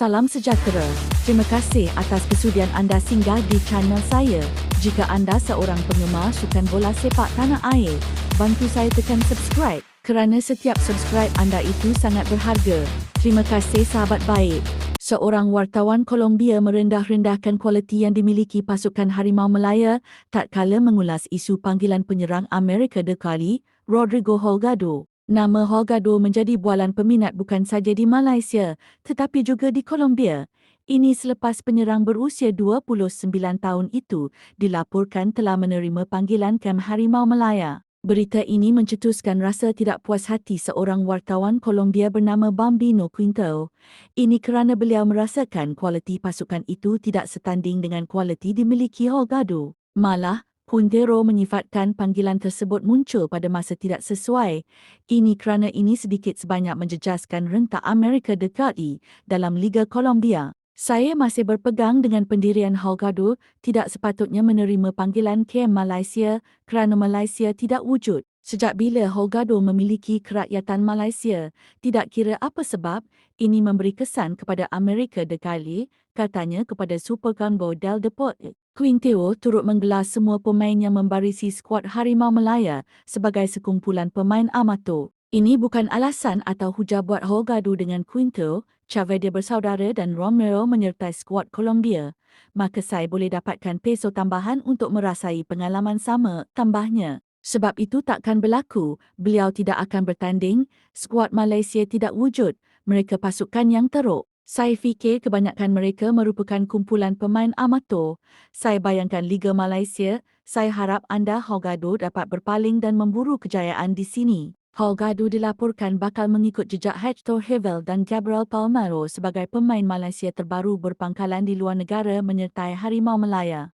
Salam sejahtera. Terima kasih atas kesudian anda singgah di channel saya. Jika anda seorang penggemar sukan bola sepak tanah air, bantu saya tekan subscribe kerana setiap subscribe anda itu sangat berharga. Terima kasih sahabat baik. Seorang wartawan Colombia merendah-rendahkan kualiti yang dimiliki pasukan Harimau Melaya tak kala mengulas isu panggilan penyerang Amerika Dekali, Rodrigo Holgado. Nama Holgado menjadi bualan peminat bukan saja di Malaysia tetapi juga di Colombia. Ini selepas penyerang berusia 29 tahun itu dilaporkan telah menerima panggilan kem Harimau Melaya. Berita ini mencetuskan rasa tidak puas hati seorang wartawan Colombia bernama Bambino Quinto. Ini kerana beliau merasakan kualiti pasukan itu tidak setanding dengan kualiti dimiliki Holgado. Malah, Puntero menyifatkan panggilan tersebut muncul pada masa tidak sesuai. Ini kerana ini sedikit sebanyak menjejaskan rentak Amerika Dekati dalam Liga Colombia. Saya masih berpegang dengan pendirian Holgado tidak sepatutnya menerima panggilan ke Malaysia kerana Malaysia tidak wujud. Sejak bila Holgado memiliki kerakyatan Malaysia, tidak kira apa sebab, ini memberi kesan kepada Amerika Dekali, katanya kepada Super Combo Del Deporte. Quinteo turut menggelar semua pemain yang membarisi skuad Harimau Melaya sebagai sekumpulan pemain amatur. Ini bukan alasan atau hujah buat Holgado dengan Quinto, Chavez bersaudara dan Romero menyertai skuad Colombia. Maka saya boleh dapatkan peso tambahan untuk merasai pengalaman sama, tambahnya. Sebab itu takkan berlaku, beliau tidak akan bertanding, skuad Malaysia tidak wujud, mereka pasukan yang teruk. Saya fikir kebanyakan mereka merupakan kumpulan pemain amatur. Saya bayangkan Liga Malaysia, saya harap anda Holgado dapat berpaling dan memburu kejayaan di sini. Holgado dilaporkan bakal mengikut jejak Hector Hevel dan Gabriel Palmero sebagai pemain Malaysia terbaru berpangkalan di luar negara menyertai Harimau Melaya.